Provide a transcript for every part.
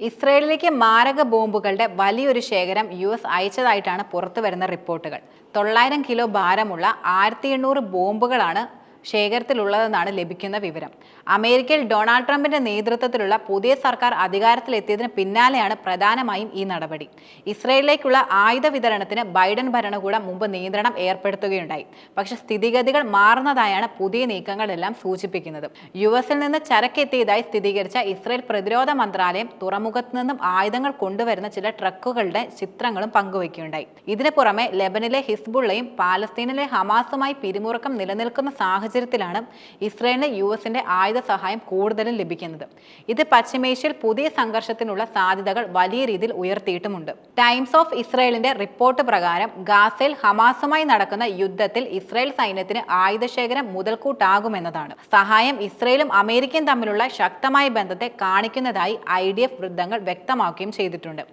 ഇസ്രയേലിലേക്ക് മാരക ബോംബുകളുടെ വലിയൊരു ശേഖരം യു എസ് അയച്ചതായിട്ടാണ് പുറത്തു വരുന്ന റിപ്പോർട്ടുകൾ. തൊള്ളായിരം കിലോ ഭാരമുള്ള ആയിരത്തി ബോംബുകളാണ് ശേഖരത്തിലുള്ളതെന്നാണ് ലഭിക്കുന്ന വിവരം. അമേരിക്കയിൽ ഡൊണാൾഡ് ട്രംപിന്റെ നേതൃത്വത്തിലുള്ള പുതിയ സർക്കാർ അധികാരത്തിലെത്തിയതിന് പിന്നാലെയാണ് പ്രധാനമായും ഈ നടപടി. ഇസ്രയേലിലേക്കുള്ള ആയുധ വിതരണത്തിന് ബൈഡൻ ഭരണകൂടം മുമ്പ് നിയന്ത്രണം ഏർപ്പെടുത്തുകയുണ്ടായി. പക്ഷെ സ്ഥിതിഗതികൾ മാറുന്നതായാണ് പുതിയ നീക്കങ്ങളെല്ലാം സൂചിപ്പിക്കുന്നത്. യു എസിൽ നിന്ന് ചരക്കെത്തിയതായി സ്ഥിരീകരിച്ച ഇസ്രയേൽ പ്രതിരോധ മന്ത്രാലയം തുറമുഖത്ത് നിന്നും ആയുധങ്ങൾ കൊണ്ടുവരുന്ന ചില ട്രക്കുകളുടെ ചിത്രങ്ങളും പങ്കുവയ്ക്കുകയുണ്ടായി. ഇതിനു പുറമെ ലെബനിലെ ഹിസ്ബുള്ളയും പാലസ്തീനിലെ ഹമാസുമായി പിരിമുറുക്കം നിലനിൽക്കുന്ന സാഹചര്യത്തിലാണ് ഇസ്രയേലിന് യു എസിന്റെ ആയുധ സഹായം കൂടുതലും ലഭിക്കുന്നത്. ഇത് പശ്ചിമേഷ്യയിൽ പുതിയ സംഘർഷത്തിനുള്ള സാധ്യതകൾ വലിയ രീതിയിൽ ഉയർത്തിയിട്ടുമുണ്ട്. ടൈംസ് ഓഫ് ഇസ്രയേലിന്റെ റിപ്പോർട്ട് പ്രകാരം ഗാസയിൽ ഹമാസുമായി നടക്കുന്ന യുദ്ധത്തിൽ ഇസ്രയേൽ സൈന്യത്തിന് ആയുധശേഖരം മുതൽക്കൂട്ടാകുമെന്നതാണ്. സഹായം ഇസ്രയേലും അമേരിക്കയും തമ്മിലുള്ള ശക്തമായ ബന്ധത്തെ കാണിക്കുന്നതായി ഐ ഡി എഫ് വൃദ്ധങ്ങൾ വ്യക്തമാക്കുകയും ചെയ്തിട്ടുണ്ട്.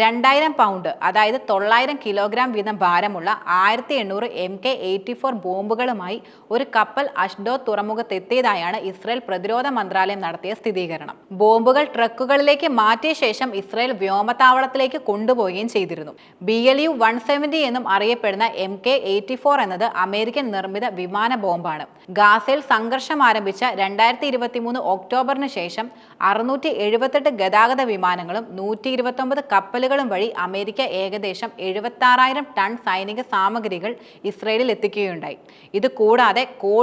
രണ്ടായിരം പൗണ്ട് അതായത് തൊള്ളായിരം കിലോഗ്രാം വീതം ഭാരമുള്ള ആയിരത്തി എണ്ണൂറ് എം കെ എയ്റ്റി ഫോർ ബോംബുകളുമായി ഒരു കപ്പൽ അഷ്ഡോ തുറമുഖത്തെത്തിയതായാണ് ഇസ്രയേൽ പ്രതിരോധ മന്ത്രാലയം നടത്തിയ സ്ഥിരീകരണം. ബോംബുകൾ ട്രക്കുകളിലേക്ക് മാറ്റിയ ശേഷം ഇസ്രയേൽ വ്യോമത്താവളത്തിലേക്ക് കൊണ്ടുപോവുകയും ചെയ്തിരുന്നു. B L U one seventy എന്നും അറിയപ്പെടുന്ന എം കെ എയ്റ്റി ഫോർ എന്നത് അമേരിക്കൻ നിർമ്മിത വിമാന ബോംബാണ്. ഗാസയിൽ സംഘർഷം ആരംഭിച്ച രണ്ടായിരത്തി ഇരുപത്തി മൂന്ന് ഒക്ടോബറിന് ശേഷം അറുന്നൂറ്റി എഴുപത്തെട്ട് ഗതാഗത വിമാനങ്ങളും നൂറ്റി ഇരുപത്തൊമ്പത് കപ്പലുകളും വഴി അമേരിക്ക ഏകദേശം എഴുപത്താറായിരം ടൺ സൈനിക സാമഗ്രികൾ ഇസ്രയേലിൽ എത്തിക്കുകയുണ്ടായി. ഇത് കൂടാതെ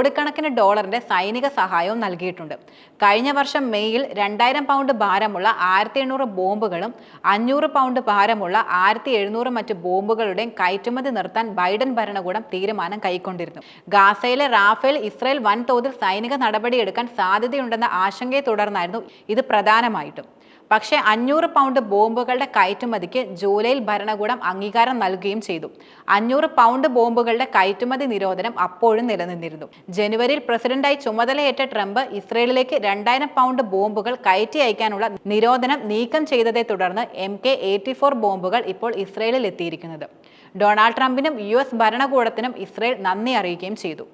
കോടിക്കണക്കിന് ഡോളറിന്റെ സൈനിക സഹായവും നൽകിയിട്ടുണ്ട്. കഴിഞ്ഞ വർഷം മെയ്യിൽ രണ്ടായിരം പൗണ്ട് ഭാരമുള്ള ആയിരത്തി എണ്ണൂറ് ബോംബുകളും അഞ്ഞൂറ് പൗണ്ട് ഭാരമുള്ള ആയിരത്തി എഴുന്നൂറ് മറ്റ് ബോംബുകളുടെയും കയറ്റുമതി നിർത്താൻ ബൈഡൻ ഭരണകൂടം തീരുമാനം കൈക്കൊണ്ടിരുന്നു. ഗാസയിലെ റാഫേൽ ഇസ്രയേൽ വൻതോതിൽ സൈനിക നടപടിയെടുക്കാൻ സാധ്യതയുണ്ടെന്ന ആശങ്കയെ തുടർന്നായിരുന്നു ഇത് പ്രധാനമായിട്ടും. പക്ഷേ അഞ്ഞൂറ് പൗണ്ട് ബോംബുകളുടെ കയറ്റുമതിക്ക് ജൂലൈയിൽ ഭരണകൂടം അംഗീകാരം നൽകുകയും ചെയ്തു. അഞ്ഞൂറ് പൗണ്ട് ബോംബുകളുടെ കയറ്റുമതി നിരോധനം അപ്പോഴും നിലനിന്നിരുന്നു. ജനുവരിയിൽ പ്രസിഡന്റായി ചുമതലയേറ്റ ട്രംപ് ഇസ്രയേലിലേക്ക് രണ്ടായിരം പൗണ്ട് ബോംബുകൾ കയറ്റി അയക്കാനുള്ള നിരോധനം നീക്കം ചെയ്തതേ തുടർന്ന് എം കെ എയ്റ്റി ഫോർ ബോംബുകൾ ഇപ്പോൾ ഇസ്രയേലിൽ എത്തിയിരിക്കുന്നത്. ഡൊണാൾഡ് ട്രംപിനും യു എസ് ഭരണകൂടത്തിനും ഇസ്രയേൽ നന്ദി അറിയിക്കുകയും ചെയ്തു.